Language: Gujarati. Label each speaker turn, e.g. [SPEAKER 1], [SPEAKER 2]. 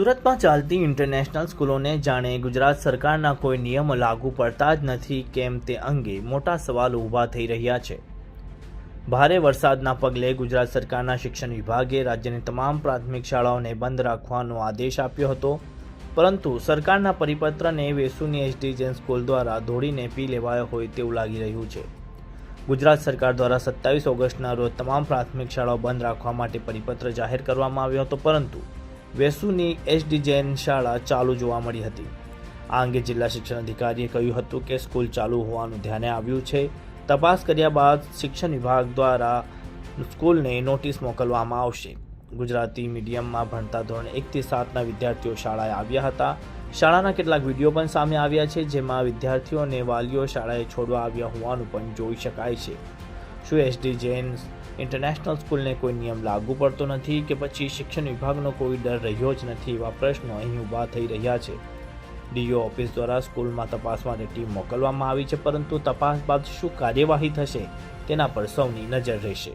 [SPEAKER 1] સુરતમાં ચાલતી ઇન્ટરનેશનલ સ્કૂલોને જાણે ગુજરાત સરકારના કોઈ નિયમો લાગુ પડતા જ નથી કેમ તે અંગે મોટા સવાલો ઊભા થઈ રહ્યા છે. ભારે વરસાદના પગલે ગુજરાત સરકારના શિક્ષણ વિભાગે રાજ્યની તમામ પ્રાથમિક શાળાઓને બંધ રાખવાનો આદેશ આપ્યો હતો. પરંતુ સરકારના પરિપત્રને વેસુની એસડી જૈન સ્કૂલ દ્વારા ધોળીને પી લેવાયો હોય તેવું લાગી રહ્યું છે. ગુજરાત સરકાર દ્વારા સત્તાવીસ ઓગસ્ટના રોજ તમામ પ્રાથમિક શાળાઓ બંધ રાખવા માટે પરિપત્ર જાહેર કરવામાં આવ્યો હતો, પરંતુ વેસુની એસડી જૈન શાળા ચાલુ જોવા મળી હતી. આ અંગે જિલ્લા શિક્ષણ અધિકારીએ કહ્યું હતું કે સ્કૂલ ચાલુ હોવાનું ધ્યાને આવ્યું છે. તપાસ કર્યા બાદ શિક્ષણ વિભાગ દ્વારા સ્કૂલને નોટિસ મોકલવામાં આવશે. ગુજરાતી મીડિયમમાં ભણતા ધોરણ એકથી સાતના વિદ્યાર્થીઓ શાળાએ આવ્યા હતા. શાળાના કેટલાક વીડિયો પણ સામે આવ્યા છે, જેમાં વિદ્યાર્થીઓ અને વાલીઓ શાળાએ છોડવા આવ્યા હોવાનું પણ જોઈ શકાય છે. શું એસડી જૈન ઇન્ટરનેશનલ સ્કૂલને કોઈ નિયમ લાગુ પડતો નથી કે પછી શિક્ષણ વિભાગનો કોઈ ડર રહ્યો જ નથી એવા પ્રશ્નો અહીં ઊભા થઈ રહ્યા છે. ડીઓ ઓફિસ દ્વારા સ્કૂલમાં તપાસ માટે ટીમ મોકલવામાં આવી છે, પરંતુ તપાસ બાદ શું કાર્યવાહી થશે તેના પર સૌની નજર રહેશે.